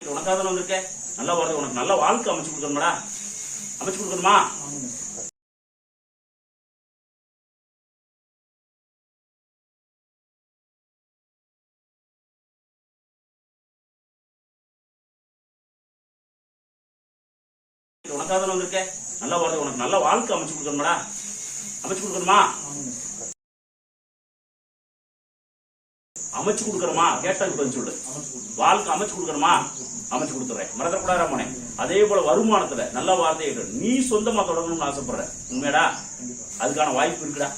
உனக்காக தானே வந்திருக்கேன். நல்லா வாழ்க்கை உனக்கு நல்ல வாழ்க்கை அமைச்சு கொடுக்கணுமாடா? அமைச்சு கொடுக்கணுமா? உனக்காக தானே வந்திருக்கேன். நல்லா வாழ்க்கை உனக்கு நல்ல வாழ்க்கை அமைச்சு கொடுக்கணுமாடா? அமைச்சு கொடுக்கணுமா? அமைச்சு கொடுக்கணுமா? பதில் சொல்லு. வாழ்க்கை அமைச்சு கொடுக்கணுமா? அமைச்சு கொடுத்துறேன். மறந்துடக்கூடாது ரமணே அதே போல வருமானத்துல நல்ல வார்த்தையை நீ சொந்தமா தொடங்கணும்னு ஆசைப்படுற. உண்மையடா? அதுக்கான வாய்ப்பு இருக்குடா.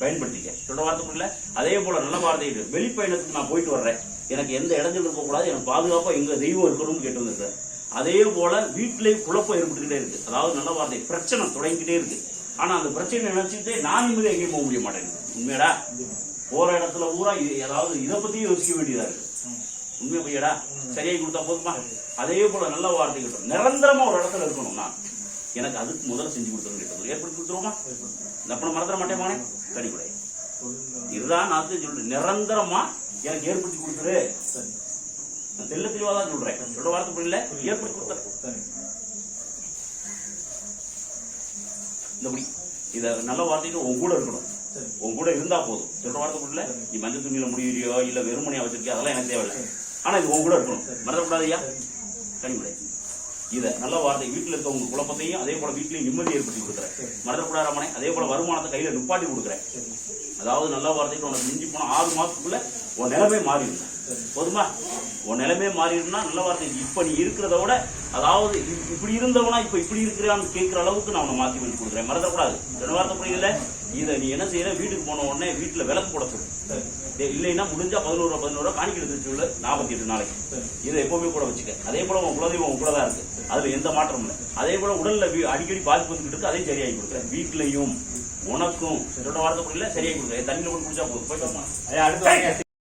பயன்படுத்திக்க. சொல்ற வார்த்தை புரியல? அதே போல நல்ல வார்த்தையை வெளிப்பயணத்துக்கு நான் போயிட்டு வர்றேன். எனக்கு எந்த இடங்கள் இருக்கக்கூடாது எனக்கு பாதுகாப்பா எங்க தெய்வம் இருக்கணும்னு கேட்டு வந்திருக்கிறேன் அதே போல வீட்டிலே குழப்பம் ஏற்பட்டுக்கிட்டே இருக்கு. அதாவது நல்ல வார்த்தை பிரச்சனை தொடங்கிக்கிட்டே இருக்கு. ஆனா அந்த பிரச்சனை நினைச்சுக்கிட்டே நான் நிம்மதி எங்கேயும் போக முடிய மாட்டேங்குது. உண்மையடா? போற இடத்துல பூரா ஏதாவது இதை பத்தியும் யோசிக்க வேண்டியதா இருக்கு. உண்மை பையடா சரியாகி கொடுத்தா போதுமா? அதே போல நல்ல வார்த்தை கிட்டும் நிரந்தரமா ஒரு இடத்துல இருக்கணும்னா எனக்கு அதுக்கு முதல்ல செஞ்சு கொடுத்துருங்க கேட்டது. ஏற்படுத்தி கொடுத்துருவோமா? அப்ப மறந்துட மாட்டேன் மகனே. கடிப்படை இதுதான் நான் சொல்றேன். நிரந்தரமா எனக்கு ஏற்படுத்தி கொடுத்துரு. நான் தெல்ல தெளிவா தான் சொல்றேன். சொல்ற வார்த்தை புரியல? ஏற்படுத்தி கொடுத்துறேன் இந்தபடி இத நல்ல வார்த்தைக்கு உன் கூட இருக்கணும். உன் கூட இருந்தா போதும். சொல்ற வார்த்தை புரியல? நீ மஞ்சள் துணியில முடியலையோ இல்ல வெறுமனையா வச்சிருக்கியா அதெல்லாம் எனக்கு தேவையில்லை. ஆனா இது உன் கூட இருக்கணும். மறந்துடக்கூடாது ஐயா. கனிமுறை இத நல்ல வார்த்தை வீட்டுல இருக்க உங்க குழப்பத்தையும் அதே போல வீட்லயும் நிம்மதி ஏற்படுத்தி கொடுக்குறேன். மறந்துடக்கூடாது ரமணே. அதே போல வருமானத்தை கையில நிப்பாட்டி கொடுக்குறேன். அதாவது நல்ல வார்த்தைக்கு உனக்கு மிஞ்சி போனால் ஆறு மாதத்துக்குள்ள உன் நிலைமை மாறிடும் போதுமா? உன் நிலைமை மாறிடும்னா நல்ல வார்த்தை இப்ப நீ இருக்கிறத விட அதாவது இப்படி இருந்தவனா இப்ப இப்படி இருக்கிறான்னு கேட்கிற அளவுக்கு நான் உன்னை மாத்தி பண்ணி கொடுக்குறேன். மறந்துடக்கூடாது. ரெண்டு வார்த்தை புரியல இதை நீ என்ன செய்யற? வீட்டுக்கு போன உடனே வீட்டுல விளக்கு போட சொல்லு. இல்லைன்னா முடிஞ்சா பதினோரு ரூபா பதினோரு ரூபா காணிக்க எடுத்து சொல்லு. நாற்பத்தி எட்டு நாளைக்கு. இதை எப்பவுமே கூட வச்சுக்க. அதே போல உன் குலதெய்வம் உன் தான் இருக்கு. அதுல எந்த மாற்றமும் இல்லை. அதே போல உடல்ல அடிக்கடி பாதிப்பு வந்துட்டு இருக்கு. அதையும் சரியாகி கொடுக்குறேன். வீட்லயும் உனக்கும் சொல்ற வார்த்தை புரியல சரியாகி கொடுக்குறேன் தண்ணியில குடிச்சா போதும். போயிட்டு அடுத்து வாங்க